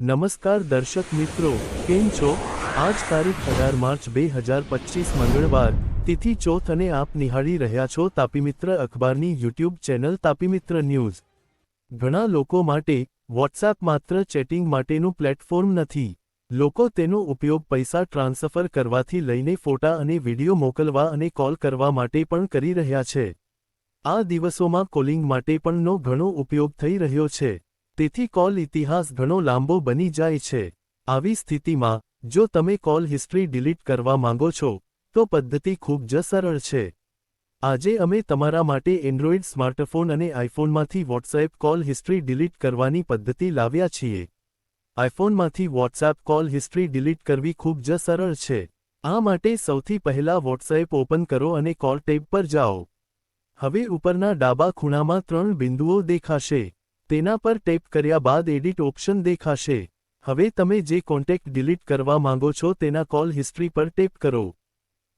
નમસ્કાર દર્શક મિત્રો, કેમ છો? આજ તારીખ અઢાર માર્ચ બે હજાર પચીસ મંગળવાર, તિથિ ચોથ અને આપ નિહાળી રહ્યા છો તાપીમિત્ર અખબારની યુટ્યુબ ચેનલ તાપીમિત્ર ન્યૂઝ. ઘણા લોકો માટે વોટ્સએપ માત્ર ચેટિંગ માટેનું પ્લેટફોર્મ નથી. લોકો તેનો ઉપયોગ પૈસા ટ્રાન્સફર કરવાથી લઈને ફોટા અને વિડિયો મોકલવા અને કોલ કરવા માટે પણ કરી રહ્યા છે. આ દિવસોમાં કોલિંગ માટે પણનો ઘણો ઉપયોગ થઈ રહ્યો છે. તેથી કોલ ઇતિહાસ ઘણો લાંબો બની જાય છે. આવી સ્થિતિમાં, જો તમે કોલ હિસ્ટ્રી ડિલીટ કરવા માંગો છો, તો પદ્ધતિ ખૂબ જ સરળ છે. આજે અમે તમારા માટે એન્ડ્રોઇડ સ્માર્ટફોન અને આઇફોનમાંથી વોટ્સએપ કોલ હિસ્ટ્રી ડિલીટ કરવાની પદ્ધતિ લાવ્યા છીએ. આઇફોનમાંથી વોટ્સએપ કોલ હિસ્ટ્રી ડિલીટ કરવી ખૂબ જ સરળ છે. આ માટે સૌથી પહેલા વોટ્સએપ ઓપન કરો અને કોલ ટેબ પર જાઓ. હવે ઉપરના ડાબા ખૂણામાં ત્રણ બિંદુઓ દેખાશે. તેના પર ટેપ કર્યા બાદ એડિટ ઓપ્શન દેખાશે. હવે તમે જે કોન્ટેક્ટ ડિલીટ કરવા માંગો છો તેના કોલ હિસ્ટ્રી પર ટેપ કરો.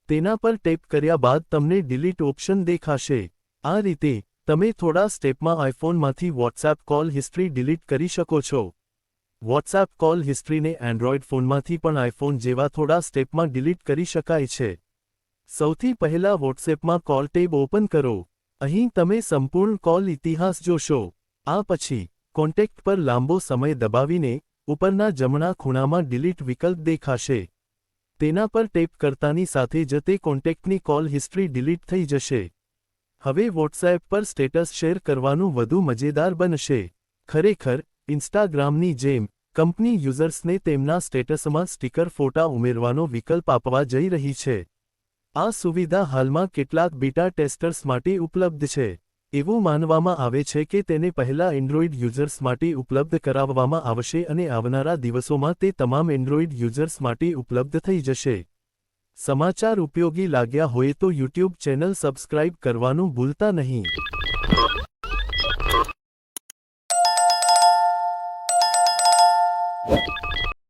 તેના પર ટેપ કર્યા બાદ તમને ડિલીટ ઓપ્શન દેખાશે. આ રીતે, તમે થોડા સ્ટેપમાં આઇફોનમાંથી વોટ્સએપ કોલ હિસ્ટ્રી ડિલીટ કરી શકો છો. વોટ્સએપ કોલ હિસ્ટ્રીને એન્ડ્રોઇડ ફોનમાંથી પણ આઇફોન જેવા થોડા સ્ટેપમાં ડિલીટ કરી શકાય છે. સૌથી પહેલા વોટ્સએપમાં કોલ ટેબ ઓપન કરો. અહીં તમે સંપૂર્ણ કોલ ઇતિહાસ જોશો. આ પછી કોન્ટેક્ટ પર લાંબો સમય દબાવીને, ઉપરના જમણા ખૂણામાં ડિલીટ વિકલ્પ દેખાશે. તેના પર ટેપ કરતાની સાથે જ તે કોન્ટેક્ટની કોલ હિસ્ટ્રી ડિલીટ થઈ જશે. હવે વોટ્સએપ પર સ્ટેટસ શેર કરવાનું વધુ મજેદાર બનશે. ખરેખર ઇન્સ્ટાગ્રામની જેમ, કંપની યુઝર્સને તેમના સ્ટેટસમાં સ્ટીકર ફોટા ઉમેરવાનો વિકલ્પ આપવા જઈ રહી છે. આ સુવિધા હાલમાં કેટલાક બીટા ટેસ્ટર્સ માટે ઉપલબ્ધ છે. એવું માનવામાં આવે છે કે તેને પહેલા એન્ડ્રોઇડ યુઝર્સ માટે ઉપલબ્ધ કરાવવામાં આવશે અને આવનારા દિવસોમાં તે તમામ એન્ડ્રોઇડ યુઝર્સ માટે ઉપલબ્ધ થઈ જશે. સમાચાર ઉપયોગી લાગ્યા હોય તો યુટ્યુબ ચેનલ સબસ્ક્રાઇબ કરવાનું ભૂલતા નહીં.